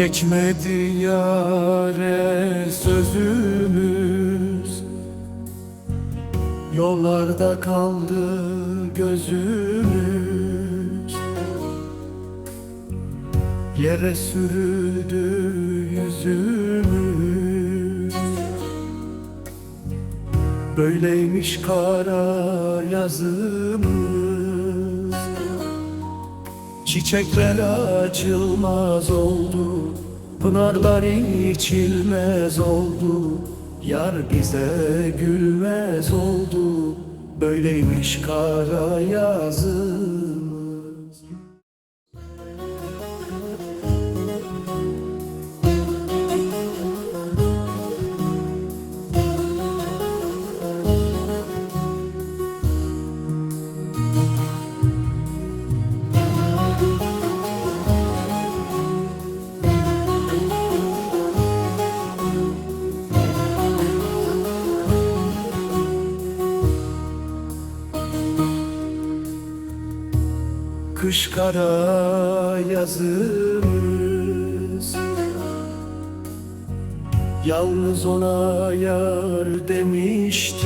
Geçmedi yare sözümüz. Yollarda kaldı gözümüz. Yere sürüldü yüzümüz. Böyleymiş kara yazımız Çiçekler açılmaz oldu Pınarlar içilmez oldu Yar bize gülmez oldu. Böyleymiş kara yazımız Kış kara yazımız. Yalnız ona yar demiştik.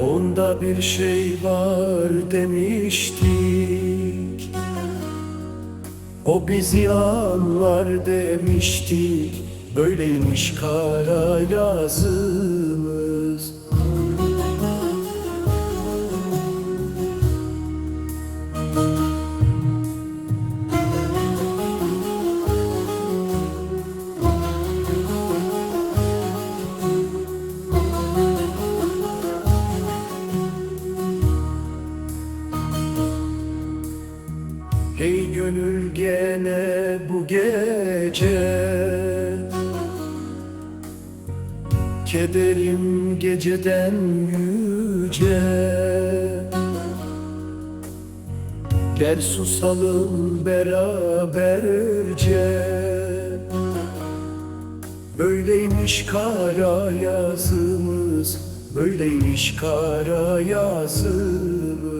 Onda bir şey var demiştik. O bizi anlar demiştik. Böyleymiş kara yazımız Hey gönül gene bu gece. Kederim geceden yüce. Gel susalım beraberce. Böyleymiş kara yazımız Böyleymiş kara yazımız